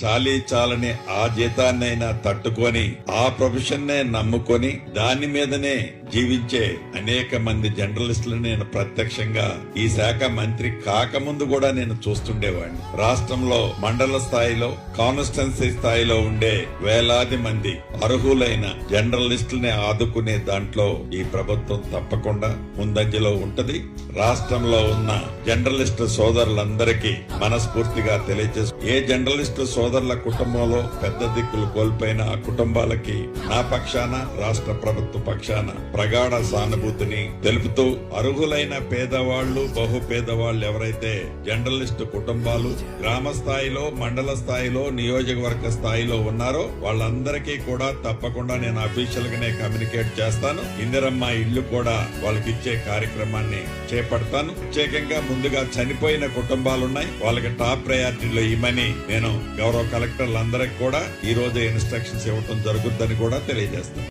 చాలీ చాలని ఆ జీతాన్నైనా తట్టుకొని ఆ ప్రొఫెషన్ నే నమ్ముకొని దాని మీదనే జీవించే అనేక మంది జర్నలిస్టులు నేను ప్రత్యక్షంగా ఈ శాఖ మంత్రి కాకముందు కూడా నేను చూస్తుండేవాడిని. రాష్ట్రంలో మండల స్థాయిలో కాన్స్టెన్సీ స్థాయిలో ఉండే వేలాది మంది అర్హులైన జర్నలిస్టుల్ని ఆదుకునే దాంట్లో ఈ ప్రభుత్వం తప్పకుండా ముందంజలో ఉంటది. రాష్ట్రంలో ఉన్న జర్నలిస్టు సోదరులందరికీ మనస్ఫూర్తిగా తెలియజేసు ఏ జర్నలిస్టు సోదరుల కుటుంబంలో పెద్ద దిక్కులు కోల్పోయిన ఆ కుటుంబాలకి నా పక్షాన రాష్ట్ర ప్రభుత్వ పక్షాన ప్రగాఢ సానుభూతిని తెలుపుతూ అర్హులైన పేదవాళ్ళు బహు పేదవాళ్ళు ఎవరైతే జర్నలిస్టు కుటుంబాలు గ్రామ స్థాయిలో మండల స్థాయిలో నియోజకవర్గ స్థాయిలో ఉన్నారో వాళ్ళందరికీ కూడా తప్పకుండా నేను అఫీషియల్ గానే కమ్యూనికేట్ చేస్తాను. ఇందిరమ్మ ఇల్లు కూడా వాళ్ళకి ఇచ్చే కార్యక్రమాన్ని చేపడతాను. ప్రత్యేకంగా ముందుగా చనిపోయిన కుటుంబాలు ఉన్నాయి వాళ్ళకి టాప్ ప్రయారిటీలో ఇమ్మని నేను గౌరవ కలెక్టర్లందరికీ కూడా ఈ రోజు ఇన్స్ట్రక్షన్స్ ఇవ్వటం జరుగుతుందని కూడా తెలియజేస్తాం